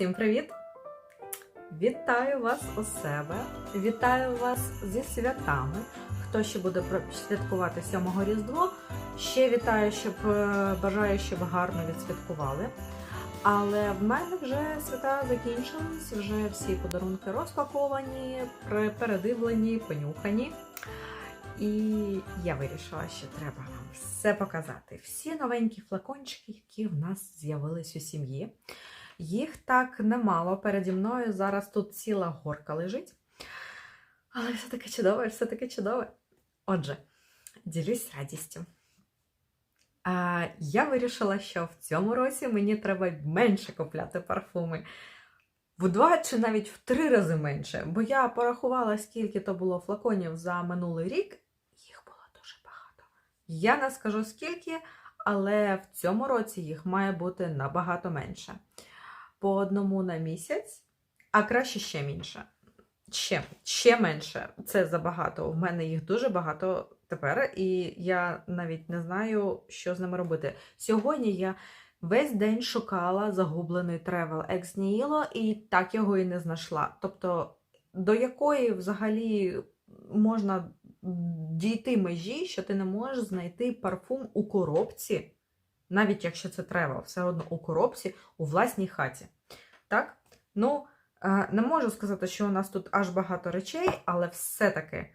Всім привіт! Вітаю вас у себе! Вітаю вас зі святами. Хто ще буде святкувати 7 Різдво, ще вітаю, щоб е, бажаю, щоб гарно відсвяткували. Але в мене вже свята закінчились, вже всі подарунки розпаковані, передивлені, понюхані. І я вирішила, що треба вам все показати. Всі новенькі флакончики, які в нас з'явились у сім'ї. Їх так немало переді мною. Зараз тут ціла горка лежить. Але все таке чудове, все таке чудове. Отже, ділюсь радістю. А, я вирішила, що в цьому році мені треба менше купляти парфуми. В два чи навіть в три рази менше. Бо я порахувала, скільки то було флаконів за минулий рік. Їх було дуже багато. Я не скажу скільки, але в цьому році їх має бути набагато менше. По одному на місяць, а краще ще менше. Ще, ще менше. Це забагато. У мене їх дуже багато тепер, і я навіть не знаю, що з ними робити. Сьогодні я весь день шукала загублений тревел Nihilo і так його і не знайшла. Тобто, до якої взагалі можна дійти межі, що ти не можеш знайти парфум у коробці, навіть якщо це тревел, все одно у коробці у власній хаті. Так? Ну, е, не можу сказати, що у нас тут аж багато речей, але все-таки.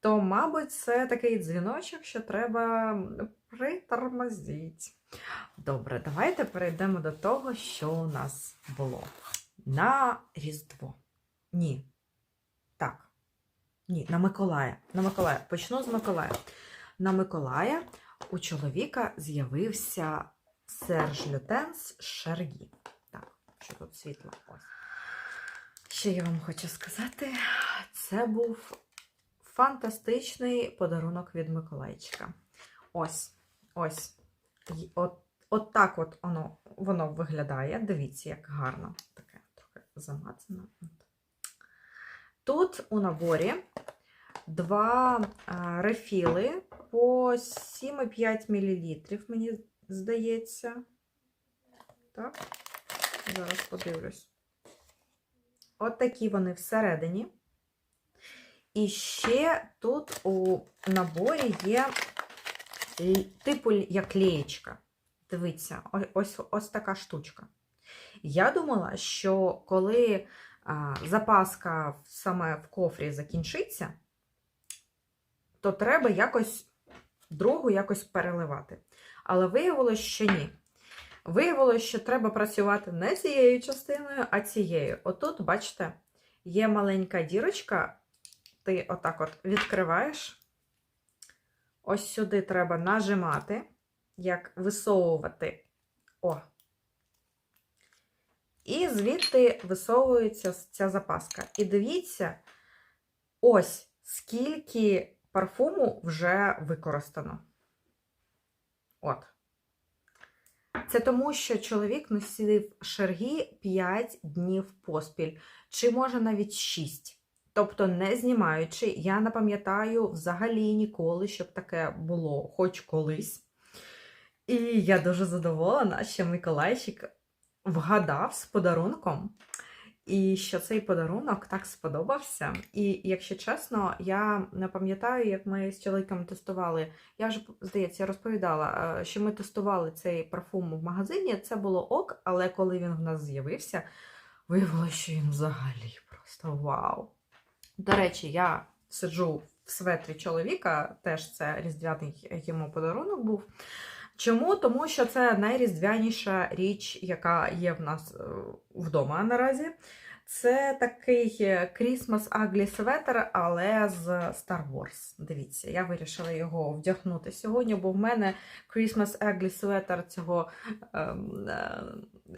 То, мабуть, це такий дзвіночок, що треба притормозити. Добре, давайте перейдемо до того, що у нас було. На Різдво. Ні. Так. Ні, на Миколая. На Миколая. Почну з Миколая. На Миколая у чоловіка з'явився Серж Лютенс Шаргі. Так, що тут світло? Ось. Ще я вам хочу сказати, це був фантастичний подарунок від Миколайчика. Ось, ось. От, от так от воно, воно виглядає. Дивіться, як гарно. Таке трохи замацано. Тут у наборі два а, рефіли по 7,5 мл, мені здається. Так, зараз подивлюсь. От такі вони всередині. І ще тут у наборі є типу як леєчка. Дивіться, ось, ось така штучка. Я думала, що коли а, запаска саме в кофрі закінчиться, то треба якось другу якось переливати. Але виявилось, що ні. Виявилось, що треба працювати не цією частиною, а цією. Отут, бачите, є маленька дірочка, ти отак от відкриваєш. Ось сюди треба нажимати, як висовувати. О. І звідти висовується ця запаска. І дивіться, ось скільки парфуму вже використано. От. Це тому, що чоловік носив шерги 5 днів поспіль, чи може навіть 6. Тобто, не знімаючи, я не пам'ятаю взагалі ніколи, щоб таке було хоч колись. І я дуже задоволена, що Миколайчик вгадав з подарунком, і що цей подарунок так сподобався. І якщо чесно, я не пам'ятаю, як ми з чоловіком тестували. Я вже, здається, розповідала, е, що ми тестували цей парфум в магазині. Це було ок, але коли він в нас з'явився, виявилося, що він взагалі просто вау. До речі, я сиджу в светрі чоловіка, теж це різдвяний йому подарунок був. Чому? Тому що це найріздвяніша річ, яка є в нас е, вдома наразі. Це такий е, Christmas Ugly Sweater, але з Star Wars. Дивіться, я вирішила його вдягнути сьогодні, бо в мене Christmas Ugly Sweater цього ем, е,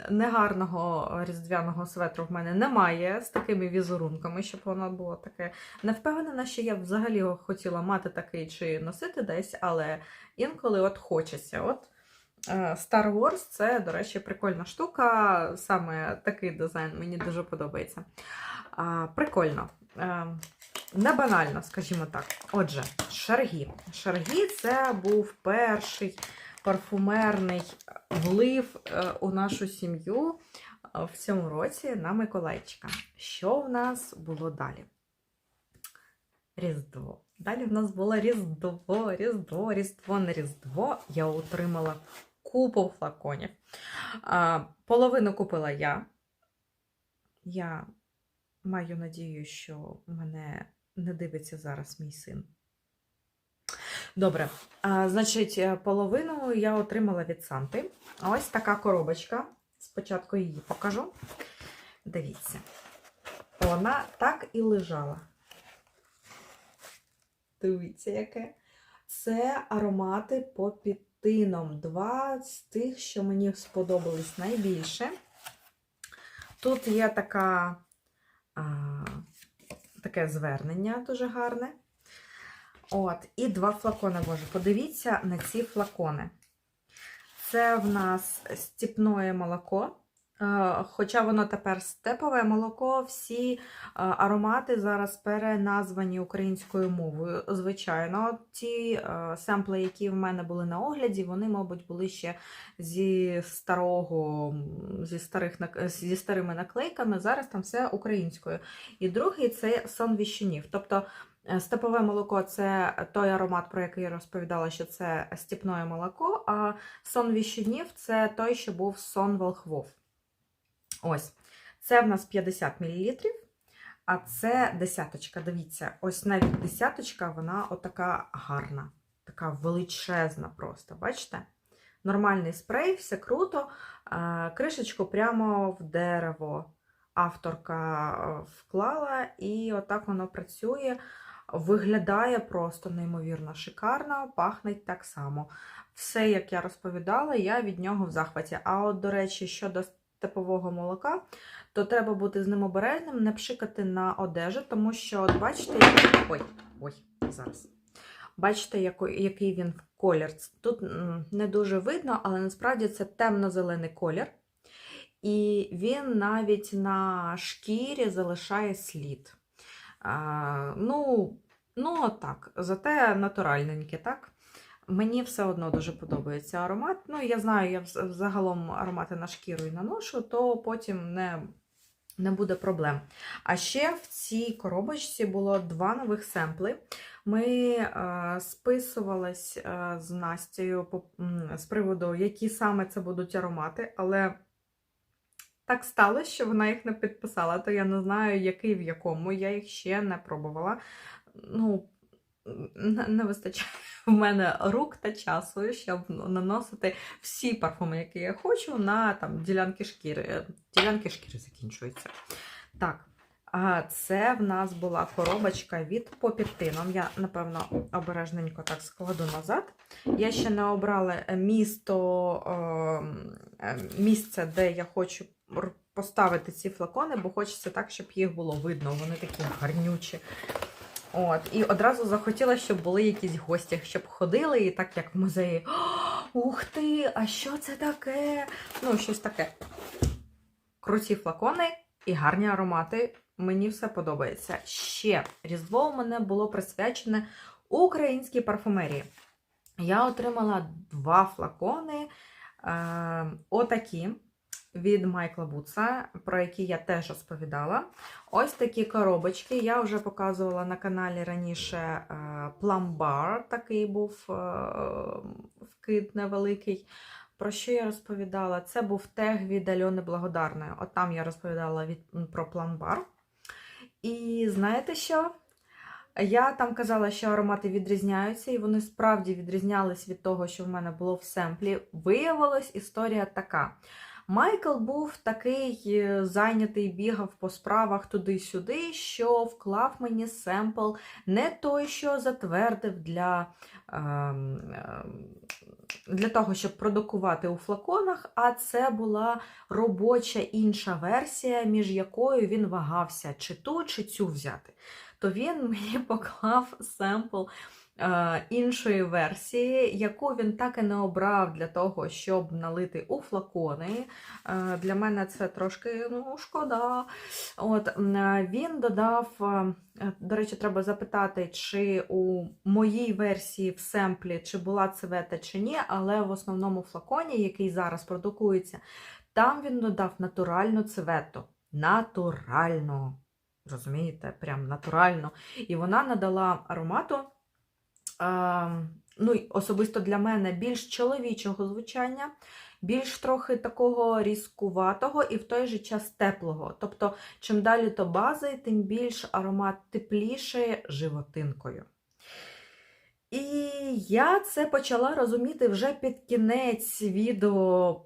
негарного різдвяного светру в мене немає з такими візерунками, щоб воно було таке. Не впевнена, що я взагалі хотіла мати такий чи носити десь, але інколи от хочеться. От е, Star Wars це, до речі, прикольна штука. Саме такий дизайн мені дуже подобається. Прикольно. Е, Не банально, скажімо так. Отже, шаргі. Шаргі це був перший парфумерний влив е, у нашу сім'ю. в цьому році на Миколайчика. Що в нас було далі? Різдво. Далі в нас було Різдво, Різдво, Різдво на Різдво. Я отримала купу флаконів. Половину купила я. Я маю надію, що мене не дивиться зараз мій син. Добре, а, значить, е, половину я отримала від Санти. Ось така коробочка. Спочатку її покажу. Дивіться. Вона так і лежала. Дивіться, яке. Це аромати по підтином. Два з тих, що мені сподобались найбільше. Тут є така, а, таке звернення дуже гарне. От, і два флакони, боже. Подивіться на ці флакони. Це в нас степное молоко. Е, Хоча воно тепер степове молоко, всі е, аромати зараз переназвані українською мовою. Звичайно, ті е, семпли, які в мене були на огляді, вони, мабуть, були ще зі старого, зі, старих, зі старими наклейками. Зараз там все українською. І другий це сон віщунів. Тобто Степове молоко це той аромат, про який я розповідала, що це степне молоко, а сон віщунів це той, що був сон волхвов. Ось. Це в нас 50 мл, а це десяточка. Дивіться, ось навіть десяточка, вона отака гарна, така величезна просто. Бачите? Нормальний спрей, все круто. Кришечку прямо в дерево авторка е, вклала, і отак воно працює. Виглядає просто неймовірно шикарно, пахне так само. Все, як я розповідала, я від нього в захваті. А от, до речі, щодо степового молока, то треба бути з ним обережним, не пшикати на одежу, тому що, от бачите, ой, ой, зараз. Бачите, який він колір. Тут не дуже видно, але насправді це темно-зелений колір. І він навіть на шкірі залишає слід. А, ну, ну, так, зате натуральненьке, так? Мені все одно дуже подобається аромат. Ну, я знаю, я вз- взагалом аромати на шкіру і наношу, то потім не, не буде проблем. А ще в цій коробочці було два нових семпли. Ми е, списувались е, з м, з приводу, які саме це будуть аромати, але так сталося, що вона їх не підписала, то я не знаю, який в якому. Я їх ще не пробувала. Ну, не вистачає в мене рук та часу, щоб наносити всі парфуми, які я хочу, на там, ділянки шкіри. Е, Ділянки шкіри закінчуються. Так. А це в нас була коробочка від попітином. Я, напевно, обережненько так складу назад. Я ще не обрала місто, е, е, місце, де я хочу поставити ці флакони, бо хочеться так, щоб їх було видно. Вони такі гарнючі. От, і одразу захотіла, щоб були якісь гості, щоб ходили, і так як в музеї. Ух ти! А що це таке? Ну, щось таке. Круті флакони і гарні аромати. Мені все подобається. Ще Різдво у мене було присвячене українській парфумерії. Я отримала два флакони. Е, отакі від Майкла Буца, про які я теж розповідала. Ось такі коробочки. Я вже показувала на каналі раніше е, пламбар, такий був е, вкид невеликий. Про що я розповідала? Це був тег від Альони Благодарної. От там я розповідала від, про пламбар. І знаєте що? Я там казала, що аромати відрізняються, і вони справді відрізнялись від того, що в мене було в семплі. Виявилась історія така. Майкл був такий е, зайнятий, бігав по справах туди-сюди, що вклав мені семпл не той, що затвердив для, ем, ем, для того, щоб продукувати у флаконах, а це була робоча інша версія, між якою він вагався, чи ту, чи цю взяти. То він мені поклав семпл іншої версії, яку він так і не обрав для того, щоб налити у флакони. Е, Для мене це трошки ну, шкода. От, е, Він додав, е, е, до речі, треба запитати, чи у моїй версії в семплі чи була цвета чи ні, але в основному флаконі, який зараз продукується, Там він додав натуральну цвету. Натуральну. Розумієте, прям натурально. І вона надала аромату. Ну, особисто для мене більш чоловічого звучання, більш трохи такого різкуватого і в той же час теплого. Тобто, чим далі до бази, тим більш аромат тепліше животинкою. І я це почала розуміти вже під кінець відео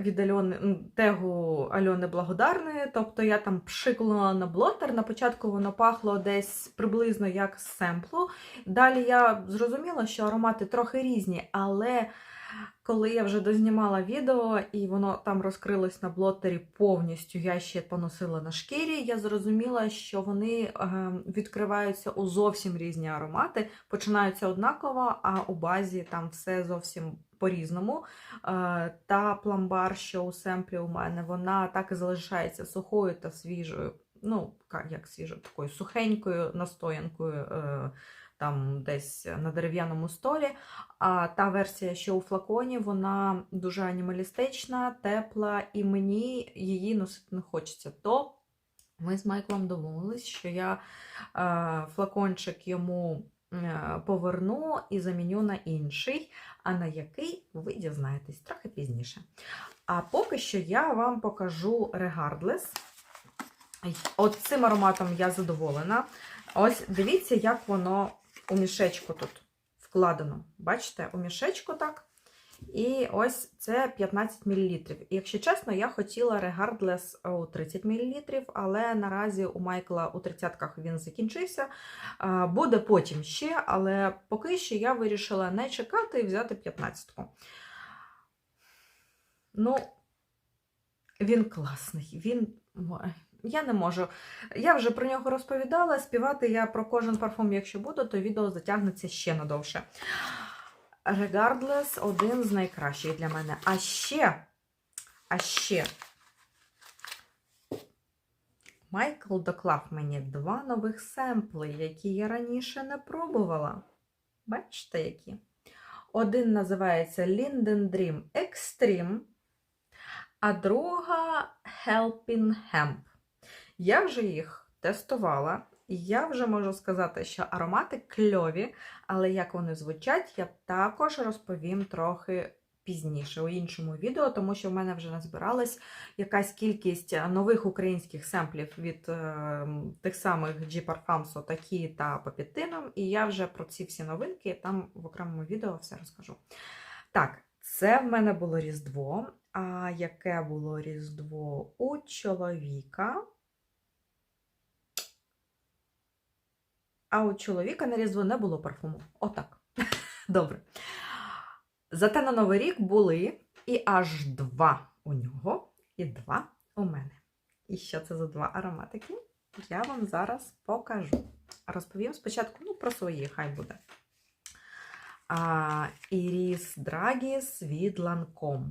від Альони, тегу Альони Благодарної. Тобто я там пшикнула на блотер. На початку воно пахло десь приблизно як з семплу. Далі я зрозуміла, що аромати трохи різні, але коли я вже дознімала відео і воно там розкрилось на блотері повністю, я ще поносила на шкірі, я зрозуміла, що вони е, відкриваються у зовсім різні аромати, починаються однаково, а у базі там все зовсім по-різному. Е, Та пламбар, що у семплі у мене, вона так і залишається сухою та свіжою. Ну, як свіжою, такою сухенькою настоянкою. е, Там десь на дерев'яному столі. А та версія, що у флаконі, вона дуже анімалістична, тепла, і мені її носити не хочеться. То ми з Майклом домовились, що я е, флакончик йому поверну і заміню на інший, а на який ви дізнаєтесь трохи пізніше. А поки що я вам покажу Regardless. От цим ароматом я задоволена. Ось дивіться, як воно у мішечку тут вкладено. Бачите, у мішечку так. І ось це 15 мл. Якщо чесно, я хотіла Regardless у 30 мл, але наразі у Майкла у 30-ках він закінчився. Буде потім ще, але поки що я вирішила не чекати і взяти 15-ку. Ну, він класний. Він. Я не можу. Я вже про нього розповідала. Співати я про кожен парфум, якщо буду, то відео затягнеться ще надовше. Regardless один з найкращих для мене. А ще, а ще, Майкл доклав мені два нових семпли, які я раніше не пробувала. Бачите, які? Один називається Linden Dream Extreme, а друга Helping Hemp. Я вже їх тестувала, я вже можу сказати, що аромати кльові, але як вони звучать, я також розповім трохи пізніше у іншому відео, тому що в мене вже назбиралась якась кількість нових українських семплів від е, тих самих G Parfums, такі та по підтинам, і я вже про ці всі новинки там в окремому відео все розкажу. Так, це в мене було Різдво. А яке було Різдво у чоловіка? А у чоловіка на Різдво не було парфуму. Отак. Добре. Зате на Новий рік були і аж два у нього, і два у мене. І що це за два ароматики? Я вам зараз покажу. Розповім спочатку ну, про свої, хай буде. А, Іріс Драгіс від Lancome.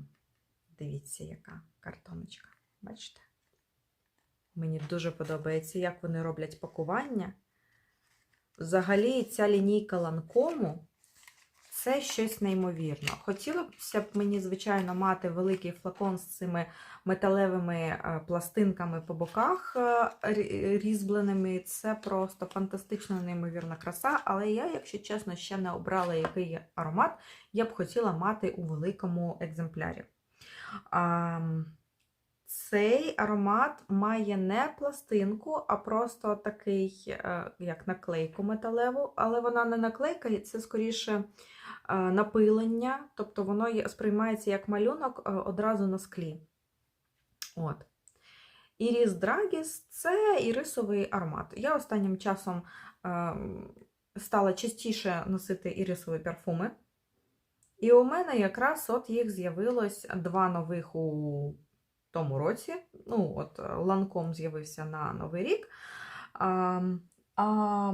Дивіться, яка картоночка. Бачите? Мені дуже подобається, як вони роблять пакування. Взагалі, ця лінійка Ланкому це щось неймовірно. Хотілося б мені, звичайно, мати великий флакон з цими металевими е, пластинками по боках е, різьбленими. Це просто фантастична, неймовірна краса. Але я, якщо чесно, ще не обрала який аромат, я б хотіла мати у великому екземплярі. Цей аромат має не пластинку, а просто такий, е, як наклейку металеву, але вона не наклейка, це скоріше е, напилення, тобто воно сприймається як малюнок е, одразу на склі. От. Іріс Драгіс це ірисовий аромат. Я останнім часом стала частіше носити ірисові парфуми. І у мене якраз от їх з'явилось два нових у тому році. Ну, от Ланком з'явився на Новий рік. А, а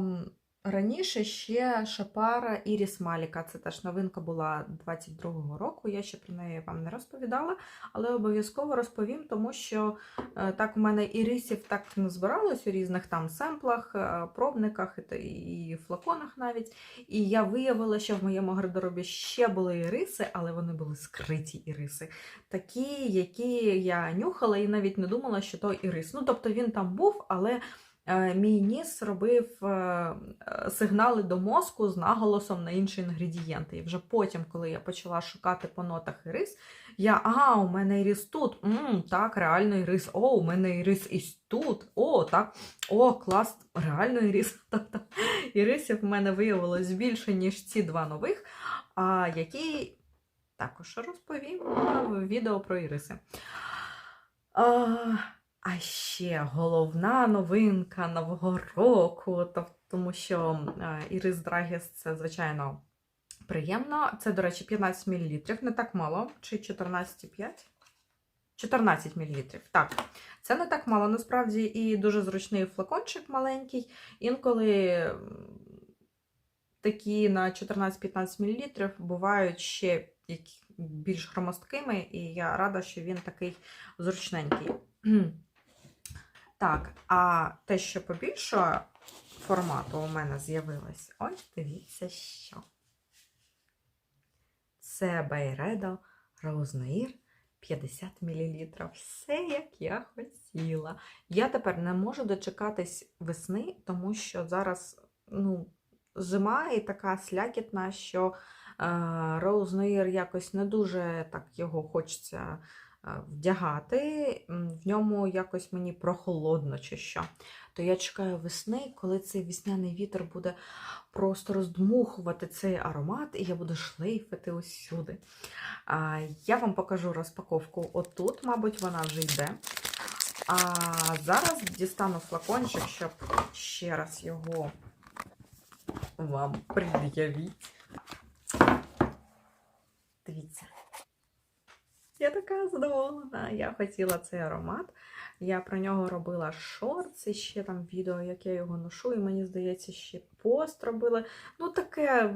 раніше ще Шапара Іріс Маліка. Це теж новинка була 22-го року. Я ще про неї вам не розповідала, але обов'язково розповім, тому що е, так у мене ірисів так не збиралось у різних там семплах, е, пробниках і, флаконах навіть. І я виявила, що в моєму гардеробі ще були іриси, але вони були скриті іриси. Такі, які я нюхала і навіть не думала, що то ірис. Ну, тобто він там був, але мій ніс робив е, е, сигнали до мозку з наголосом на інші інгредієнти. І вже потім, коли я почала шукати по нотах ірис, я, а, у мене ірис тут. м так, реально ірис. О, у мене ірис і тут. О, так. О, клас, реально ірис. Тобто ірисів в мене виявилось більше, ніж ці два нових, які також розповім в відео про іриси. А, ще головна новинка нового року, то- тому що е, Ірис Драгіс це, звичайно, приємно. Це, до речі, 15 мл, не так мало, чи 14,5? 14 мл. Так, це не так мало, насправді, і дуже зручний флакончик маленький. Інколи такі на 14-15 мл бувають ще більш громоздкими, і я рада, що він такий зручненький. Так, а те, що побільшого формату у мене з'явилось, ось дивіться що. Це Байредо Роузнеїр 50 мл. Все, як я хотіла. Я тепер не можу дочекатись весни, тому що зараз ну, зима і така слякітна, що Роузнеїр якось не дуже так його хочеться е, вдягати. В ньому якось мені прохолодно чи що. То я чекаю весни, коли цей весняний вітер буде просто роздмухувати цей аромат, і я буду шлейфити усюди. Я вам покажу розпаковку отут, мабуть, вона вже йде. А зараз дістану флакончик, щоб ще раз його вам пред'явити. Дивіться. Я така задоволена. Я хотіла цей аромат. Я про нього робила шорти, ще там відео, як я його ношу, і мені здається, ще пост робила. Ну, таке,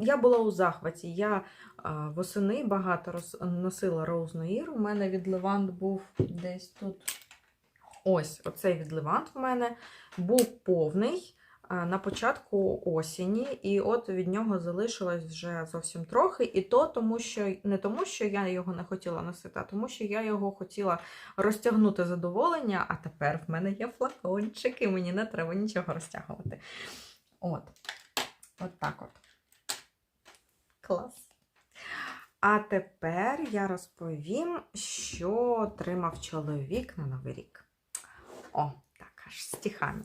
я була у захваті. Я восени багато роз, носила Noir. У мене від Левант був десь тут. Ось, оцей від Левант в мене був повний на початку осені, і от від нього залишилось вже зовсім трохи. І то тому, що не тому, що я його не хотіла носити, а тому, що я його хотіла розтягнути задоволення, а тепер в мене є флакончик, і мені не треба нічого розтягувати. От. От так от. Клас. А тепер я розповім, що отримав чоловік на Новий рік. О, так, аж стихами.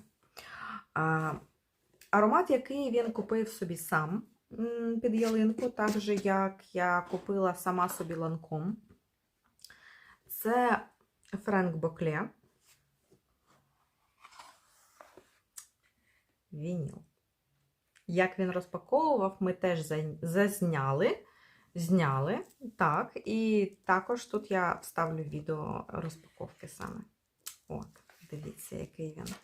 Аромат, який він купив собі сам під ялинку, так же, як я купила сама собі ланком. Це Френк Бокле. Вініл. Як він розпаковував, ми теж зазняли. Зняли. Так, і також тут я вставлю відео розпаковки саме. От, дивіться, який він.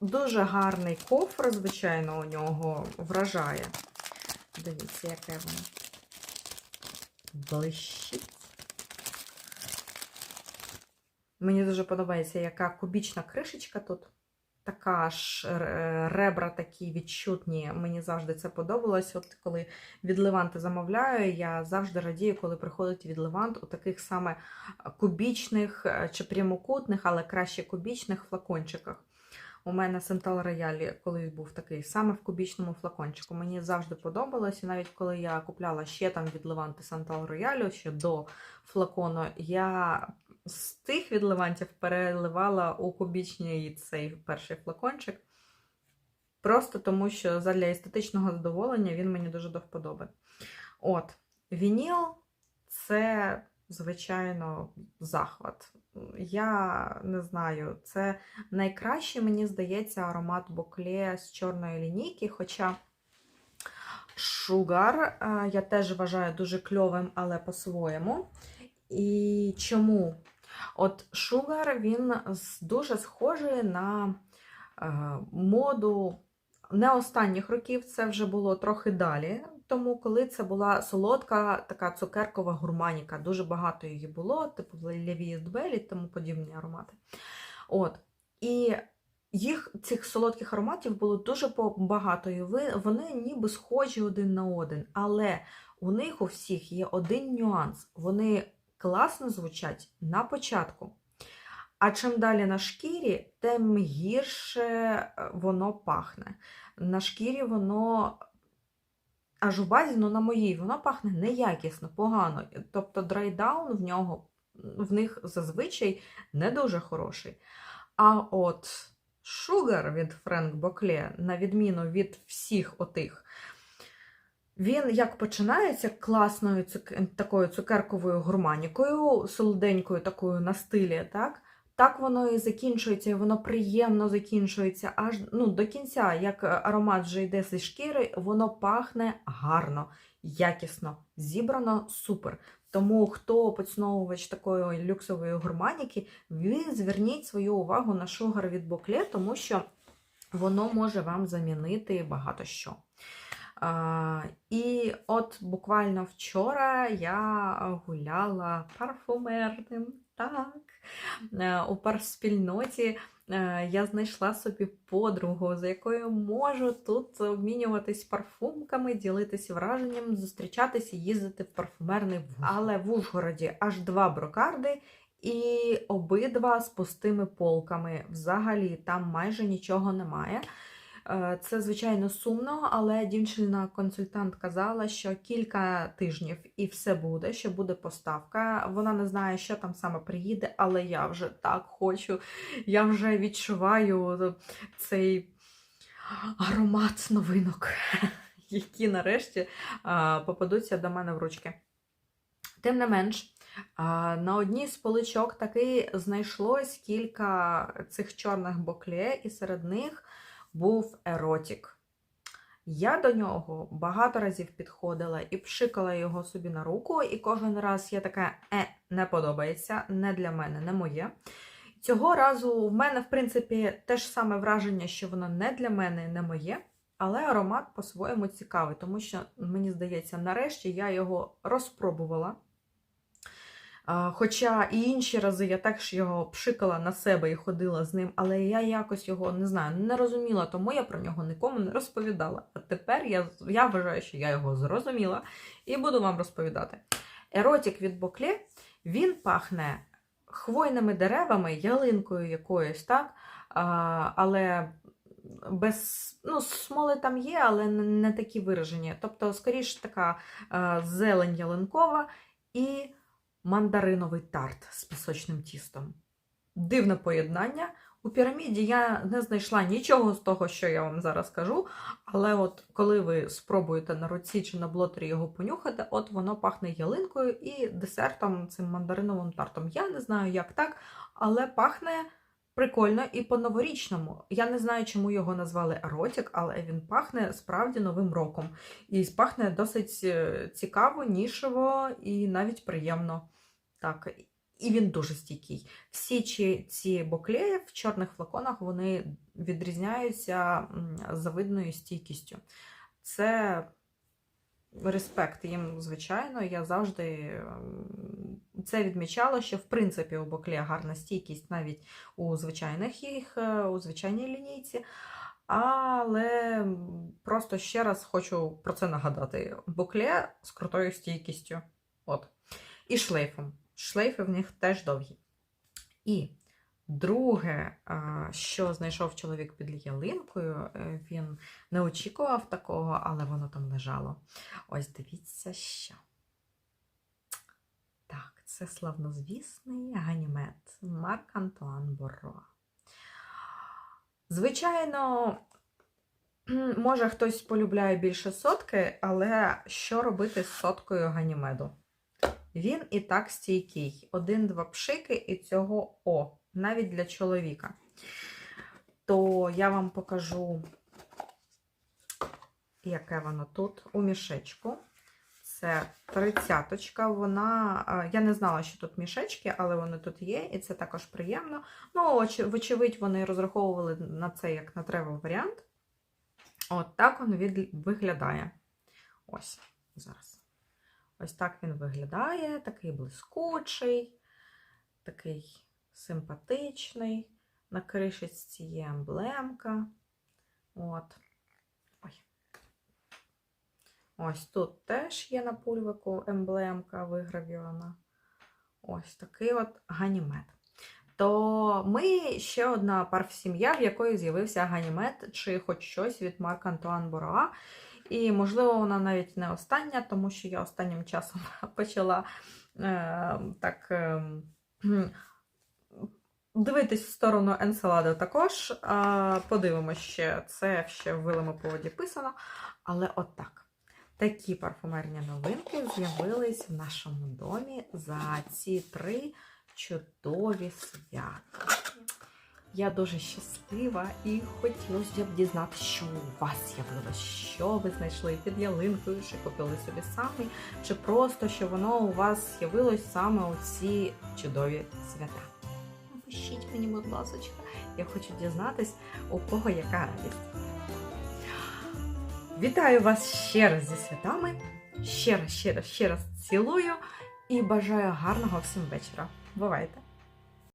Дуже гарний кофр, звичайно, у нього вражає. Дивіться, яке воно блищить. Мені дуже подобається, яка кубічна кришечка тут. Така ж е, ребра такі відчутні. Мені завжди це подобалось. От коли від Леванти замовляю, я завжди радію, коли приходить від Левант у таких саме кубічних е, чи прямокутних, але краще кубічних флакончиках. У мене Сентал Роялі колись був такий саме в кубічному флакончику. Мені завжди подобалось. І навіть коли я купляла ще там від Леванти Сентал Роялю, ще до флакону, я з тих від Левантів переливала у кубічний цей перший флакончик. Просто тому, що задля естетичного задоволення він мені дуже до вподоби. От, вініл це, звичайно, захват. Я не знаю, це найкращий, мені здається, аромат Бокле з чорної лінійки. Хоча Шугар е, я теж вважаю дуже кльовим, але по-своєму. І чому? От Шугар він дуже схожий на е, моду не останніх років, це вже було трохи далі. Тому, коли це була солодка, така цукеркова гурманіка, дуже багато її було, типу Белі і тому подібні аромати. От. І їх, цих солодких ароматів було дуже багато, вони ніби схожі один на один. Але у них у всіх є один нюанс. Вони класно звучать на початку. А чим далі на шкірі, тим гірше е, воно пахне. На шкірі воно аж у базі, ну на моїй, воно пахне неякісно, погано. Тобто драйдаун в нього в них зазвичай не дуже хороший. А от Sugar від Френк Бокле, на відміну від всіх отих, він як починається класною цук- такою цукерковою гурманікою, солоденькою такою на стилі, так? Так воно і закінчується, і воно приємно закінчується аж ну, до кінця, як аромат вже йде зі шкіри, воно пахне гарно, якісно, зібрано супер. Тому хто поціновувач такої люксової гурманіки, ви зверніть свою увагу на шугар від Бокле, тому що воно може вам замінити багато що. А, і от буквально вчора я гуляла парфумерним. Так, Е, у парспільноті е, я знайшла собі подругу, з якою можу тут обмінюватись парфумками, ділитись враженням, зустрічатись і їздити в парфумерний Вужгород. Але в Ужгороді аж два брокарди. І обидва з пустими полками. Взагалі там майже нічого немає. Е, Це, звичайно, сумно, але дівчина-консультант казала, що кілька тижнів і все буде, що буде поставка. Вона не знає, що там саме приїде, але я вже так хочу. Я вже відчуваю цей аромат новинок, які нарешті попадуться до мене в ручки. Тим не менш, на одній з поличок таки знайшлось кілька цих чорних бокле, і серед них був еротік. Я до нього багато разів підходила і пшикала його собі на руку, і кожен раз я така е, не подобається, не для мене, не моє. Цього разу в мене, в принципі, те ж саме враження, що воно не для мене, не моє, але аромат по-своєму цікавий, тому що, мені здається, нарешті я його розпробувала. Хоча і інші рази я також його пшикала на себе і ходила з ним, але я якось його не знаю, не розуміла, тому я про нього нікому не розповідала. А тепер я, я вважаю, що я його зрозуміла і буду вам розповідати. Еротік від Бокле, він пахне хвойними деревами, ялинкою якоюсь, так? А, але без ну, смоли там є, але не, не такі виражені. Тобто, скоріш така а, зелень ялинкова і мандариновий тарт з пісочним тістом. Дивне поєднання. У піраміді я не знайшла нічого з того, що я вам зараз кажу, але от коли ви спробуєте на руці чи на блотері його понюхати, от воно пахне ялинкою і десертом, цим мандариновим тартом. Я не знаю, як так, але пахне прикольно і по-новорічному. Я не знаю, чому його назвали еротік, але він пахне справді новим роком. І пахне досить е, цікаво, нішево і навіть приємно. Так, і він дуже стійкий. Всі ці, боклеї в чорних флаконах вони відрізняються завидною стійкістю. Це респект їм, звичайно. Я завжди це відмічала, що в принципі у бокле гарна стійкість навіть у звичайних їх, е, у звичайній лінійці. Але просто ще раз хочу про це нагадати: бокле з крутою стійкістю. От. І шлейфом. Шлейфи в них теж довгі. І друге, що знайшов чоловік під ялинкою, е, він не очікував такого, але воно там лежало. Ось дивіться, що. Так, це славнозвісний ганімет Марк Антуан Борро. Звичайно, може хтось полюбляє більше сотки, але що робити з соткою ганімеду? Він і так стійкий. Один-два пшики і цього О, навіть для чоловіка. То я вам покажу, яке воно тут у мішечку. Це тридцяточка. Вона, е, я не знала, що тут мішечки, але вони тут є, і це також приємно. Ну, оч- вочевидь, вони розраховували на це як на треба варіант. От так він виглядає. Ось зараз. Ось так він виглядає, такий блискучий, такий симпатичний. На кришечці є емблемка. От. Ой. Ось тут теж є на пульвику емблемка вигравірована. Ось такий от ганімед. То ми ще одна парфсім'я, в якої з'явився ганімед, чи хоч щось від Марк Антуан Бороа. І, можливо, вона навіть не остання, тому що я останнім часом почала е, так. Е, Дивитись в сторону Енселади також. А, подивимося ще, це ще в вилами поводі писано. Але отак. Такі парфумерні новинки з'явились в нашому домі за ці три чудові свята. Я дуже щаслива і хотілося б дізнатися, що у вас з'явилось, що ви знайшли під ялинкою, чи купили собі самі, чи просто що воно у вас з'явилось саме у ці чудові свята. Напишіть мені, будь ласка, я хочу дізнатись, у кого яка радість. Вітаю вас ще раз зі святами. Ще раз, ще раз, ще раз цілую і бажаю гарного всім вечора. Бувайте!